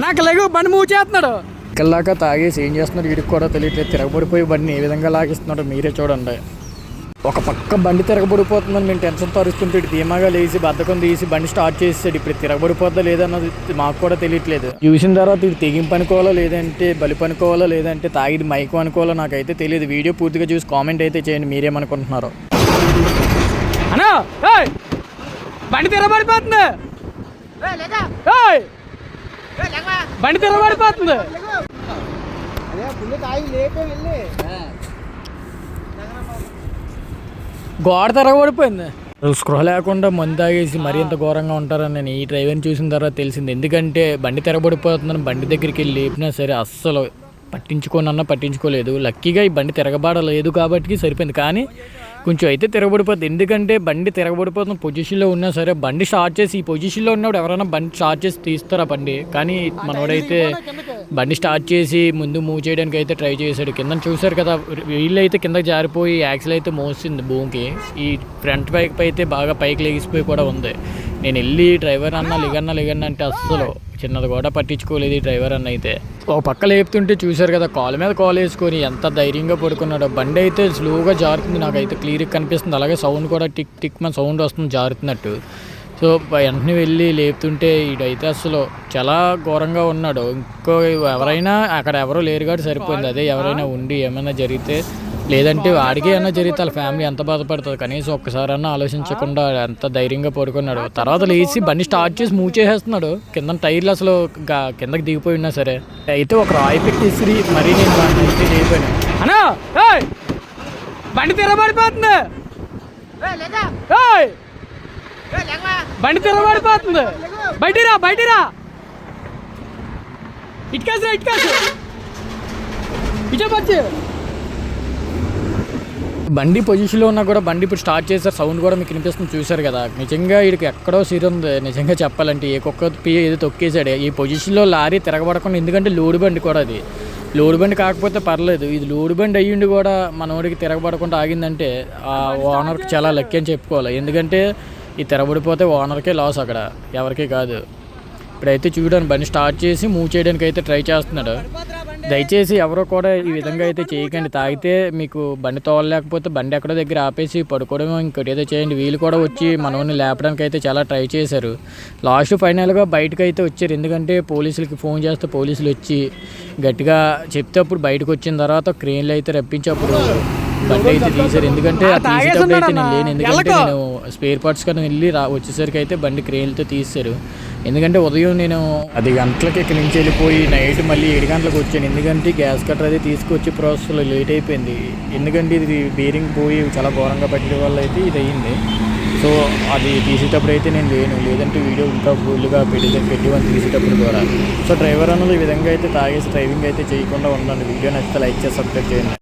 అన్నాక లేగు బండి మూవ్ చేస్తున్నాడు. ఇక్కడలాగా తాగేసి ఏం చేస్తున్నాడు? వీడికి కూడా తెలియట్లేదు. తిరగబడిపోయి బండిని ఏ విధంగా లాగిస్తున్నాడో మీరే చూడండి. ఒక పక్క బండి తిరగబడిపోతుందని మేము టెన్షన్ తరుస్తుంటే ఇటు ధీమాగా లేచి బద్దకం తీసి బండి స్టార్ట్ చేసాడు ఇప్పుడు తిరగబడిపోద్దా లేదన్నది మాకు కూడా తెలియట్లేదు. చూసిన తర్వాత ఇది తెగింపు అనుకోవాలో లేదంటే బలిపు అనుకోవాలో లేదంటే తాగిది మైకు అనుకోవాలో నాకైతే తెలియదు. వీడియో పూర్తిగా చూసి కామెంట్ అయితే చేయండి. మీరేమనుకుంటున్నారో. అన్నా ఏయ్! బండి తిరగబడిపోతుంది. ఏయ్! బండి తిరగబడిపోతుంది వెళ్ళి. గోడ తిరగబడిపోయింది స్పృహ లేకుండా మందు తాగేసి మరీ ఇంత ఘోరంగా ఉంటారని నేను ఈ డ్రైవర్ని చూసిన తర్వాత తెలిసింది. ఎందుకంటే బండి తిరగబడిపోతుందని బండి దగ్గరికి వెళ్ళి లేపినా సరే అస్సలు పట్టించుకోనన్నా పట్టించుకోలేదు. లక్కీగా ఈ బండి తిరగబడలేదు కాబట్టి సరిపోయింది. కానీ కొంచెం అయితే తిరగబడిపోతుంది ఎందుకంటే బండి తిరగబడిపోతున్న పొజిషన్లో ఉన్నా సరే బండి స్టార్ట్ చేసి ఈ పొజిషన్లో ఉన్నప్పుడు ఎవరైనా బండి స్టార్ట్ చేసి తీస్తారా బండి? కానీ మనోడైతే బండి స్టార్ట్ చేసి ముందు మూవ్ చేయడానికి అయితే ట్రై చేశాడు. కింద చూశారు కదా వీళ్ళు అయితే కింద జారిపోయి యాక్సిల్ అయితే మోసింది భూమికి. ఈ ఫ్రంట్ బైక్ అయితే బాగా పైకి లెగిసిపోయి కూడా ఉంది. నేను వెళ్ళి డ్రైవర్ అన్న లిగన్న లిగన్న అంటే అస్సలు చిన్నది కూడా పట్టించుకోలేదు ఈ డ్రైవర్ అన్న అయితే. ఒక పక్క లేపుతుంటే చూశారు కదా కాలు మీద కాల్ వేసుకొని ఎంత ధైర్యంగా పడుకున్నాడో. బండి అయితే స్లోగా జారుతుంది నాకైతే క్లియర్గా కనిపిస్తుంది. అలాగే సౌండ్ కూడా టిక్ టిక్ మన సౌండ్ వస్తుంది జారుతున్నట్టు. సో వెంటనే వెళ్ళి లేపుతుంటే ఈడైతే అసలు చాలా ఘోరంగా ఉన్నాడు. ఇంకో ఎవరైనా అక్కడ ఎవరో లేరు కాబట్టి సరిపోయింది. అదే ఎవరైనా ఉండి ఏమైనా జరిగితే లేదంటే వాడికి ఏమైనా జరిగితే వాళ్ళ ఫ్యామిలీ ఎంత బాధపడుతుంది? కనీసం ఒక్కసారన్నా ఆలోచించకుండా ఎంత ధైర్యంగా పడుకున్నాడు. తర్వాత లేచి బండి స్టార్ట్ చేసి మూవ్ చేసేస్తున్నాడు. కింద టైర్లు అసలు కిందకి దిగిపోయి ఉన్నా సరే. అయితే ఒక రాయి పెట్టి ఇసిరి మరీ నేను అయితే లేపాను. అన్నా! బండి తిరగబడిపోతుంది ఏయ్! బండి తిరగబడిపోతుంది బయటిరా బయటిరా! ఇటుకాసి ఇటుకాసి! ఇటే పచ్చి! బండి పొజిషన్లో ఉన్నా కూడా బండి ఇప్పుడు స్టార్ట్ చేశారు సౌండ్ కూడా మీకు వినిపిస్తుంది చూశారు కదా. నిజంగా వీడికి ఎక్కడో సిరి ఉంది నిజంగా చెప్పాలంటే. ఏ కుక్క ఏదో తొక్కేశాడు. ఈ పొజిషన్లో లారీ తిరగబడకుండా ఎందుకంటే లోడ్ బండి కూడా అది. లోడ్ బండి కాకపోతే పర్లేదు. ఇది లోడ్ బండి అయ్యిండి కూడా మనోడికి తిరగబడకుండా ఆగిందంటే ఆ ఓనర్కి చాలా లెక్క అని చెప్పుకోవాలి. ఎందుకంటే ఈ తిరగబడిపోతే ఓనర్కే లాస్ అక్కడ. ఎవరికీ కాదు. ఇప్పుడైతే చూడడానికి బండి స్టార్ట్ చేసి మూవ్ చేయడానికి అయితే ట్రై చేస్తున్నాడు. దయచేసి ఎవరో కూడా ఈ విధంగా అయితే చేయకండి. తాగితే మీకు బండి తోలలేకపోతే బండి ఎక్కడో దగ్గర ఆపేసి పడుకోవడం ఇంకోటి ఏదో చేయండి. వీళ్ళు కూడా వచ్చి మనోని లేపడానికి అయితే చాలా ట్రై చేశారు. లాస్ట్ ఫైనల్గా బయటకు అయితే వచ్చారు. ఎందుకంటే పోలీసులకి ఫోన్ చేస్తే పోలీసులు వచ్చి గట్టిగా చెప్తే అప్పుడు బయటకు వచ్చిన తర్వాత క్రెయిన్లు అయితే రప్పించి అప్పుడు బండి అయితే తీశారు. ఎందుకంటే ఆ తీసేటప్పుడు అయితే నేను లేను. ఎందుకంటే నేను స్పేర్ పార్ట్స్ కానీ వెళ్ళి రా వచ్చేసరికి అయితే బండి క్రెయిన్లతో తీశారు. ఎందుకంటే ఉదయం నేను పది గంటలకి ఇక్కడి నుంచి వెళ్ళిపోయి నైట్ మళ్ళీ ఏడు గంటలకు వచ్చాను. ఎందుకంటే గ్యాస్ కట్టర్ అది తీసుకొచ్చి ప్రాసెస్లో లేట్ అయిపోయింది. ఎందుకంటే ఇది బేరింగ్ పోయి చాలా ఘోరంగా పట్టిన వల్ల అయితే ఇది అయ్యింది సో అది తీసేటప్పుడు అయితే నేను లేను. లేదంటే వీడియో ఇంకా ఫుల్గా పెట్టి పెట్టి తీసేటప్పుడు కూడా. సో డ్రైవర్ అన్నది ఈ విధంగా అయితే తాగేసి డ్రైవింగ్ అయితే చేయకుండా ఉండండి. వీడియో నచ్చితే లైక్ చేసి సబ్స్క్రైబ్ చేయండి.